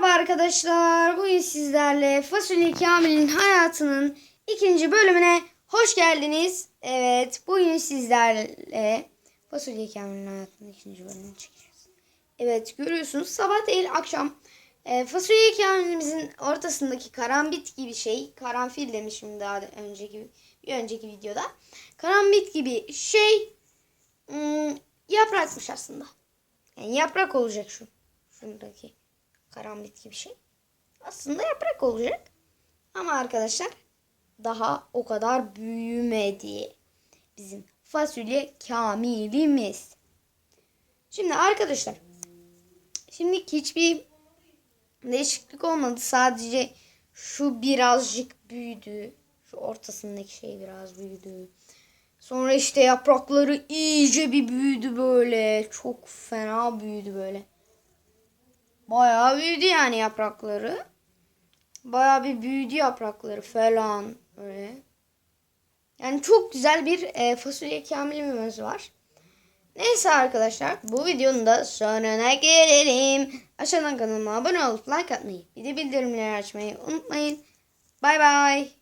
Merhaba arkadaşlar. Bugün sizlerle Fasulye Kamil'in hayatının ikinci bölümüne hoş geldiniz. Evet, bugün sizlerle Fasulye Kamil'in hayatının ikinci bölümünü çekeceğiz. Evet, görüyorsunuz sabah değil akşam e, Fasulye Kamil'imizin ortasındaki karambit gibi şey, karanfil demişim daha önceki bir önceki videoda. Karambit gibi şey hmm, yaprakmış aslında. Yani yaprak olacak şu. Şuradaki karambit gibi şey. Aslında yaprak olacak. Ama arkadaşlar daha o kadar büyümedi. Bizim fasulye kamilimiz. Şimdi arkadaşlar şimdi hiçbir değişiklik olmadı. Sadece şu birazcık büyüdü. Şu ortasındaki şey biraz büyüdü. Sonra işte yaprakları iyice bir büyüdü böyle. Çok fena büyüdü böyle. Bayağı büyüdü yani yaprakları. Bayağı bir büyüdü yaprakları falan öyle. Yani çok güzel bir e, fasulye kamilimiz var. Neyse arkadaşlar bu videonun da sonuna gelelim. Aşağıdan kanalıma abone olup like atmayı, bir de bildirimleri açmayı unutmayın. Bay bay.